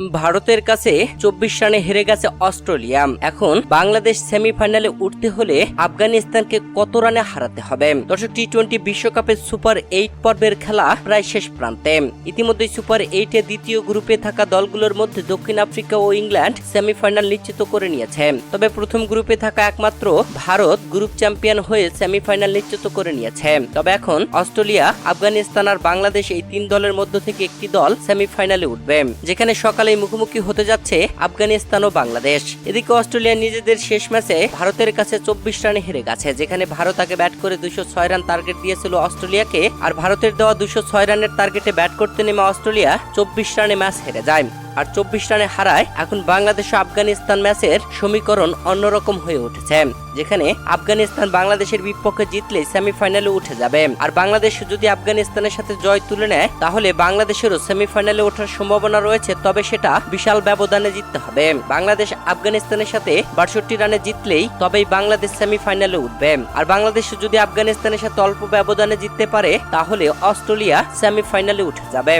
ভারতের কাছে চব্বিশ রানে হেরে গেছে অস্ট্রেলিয়া। এখন বাংলাদেশ সেমিফাইনালে উঠতে হলে আফগানিস্তানকে কত রানে হারাতে হবে? দর্শক টি টোয়েন্টি বিশ্বকাপের সুপার এইট পর্বের খেলা প্রায় শেষ প্রান্তে। ইতিমধ্যে সুপার এইটে দ্বিতীয় গ্রুপে থাকা দলগুলোর মধ্যে দক্ষিণ আফ্রিকা ও ইংল্যান্ড সেমিফাইনাল নিশ্চিত করে নিয়েছে। তবে প্রথম গ্রুপে থাকা একমাত্র ভারত গ্রুপ চ্যাম্পিয়ন হয়ে সেমিফাইনাল নিশ্চিত করে নিয়েছে। তবে এখন অস্ট্রেলিয়া, আফগানিস্তান আর বাংলাদেশ এই তিন দলের মধ্য থেকে একটি দল সেমিফাইনালে উঠবে। যেখানে সকালে মুখোমুখি হতে যাচ্ছে আফগানিস্তান ও বাংলাদেশ। এদিকে অস্ট্রেলিয়া নিজেদের শেষ ম্যাচে ভারতের কাছে চব্বিশ রানে হেরে গেছে, যেখানে ভারত আগে ব্যাট করে দুশো ছয় রান টার্গেট দিয়েছিল অস্ট্রেলিয়াকে, আর ভারতের দেওয়া দুশো ছয় রানের টার্গেটে ব্যাট করতে নেমে অস্ট্রেলিয়া চব্বিশ রানে ম্যাচ হেরে যায়। আর চব্বিশ রানে হারায় এখন বাংলাদেশ আফগানিস্তান ম্যাচের সমীকরণ অন্যরকম হয়ে উঠেছে। যেখানে আফগানিস্তান বাংলাদেশের বিপক্ষে জিতলে সেমিফাইনালে উঠে যাবে। আর বাংলাদেশ যদি আফগানিস্তানের সাথে জয় তুলে নেয়, তাহলে বাংলাদেশেরও সেমিফাইনালে ওঠার সম্ভাবনা রয়েছে, তবে সেটা বিশাল ব্যবধানে জিততে হবে। বাংলাদেশ আফগানিস্তানের সাথে বাষট্টি রানে জিতলেই তবেই বাংলাদেশ সেমিফাইনালে উঠবে। আর বাংলাদেশ যদি আফগানিস্তানের সাথে অল্প ব্যবধানে জিততে পারে, তাহলে অস্ট্রেলিয়া সেমিফাইনালে উঠে যাবে।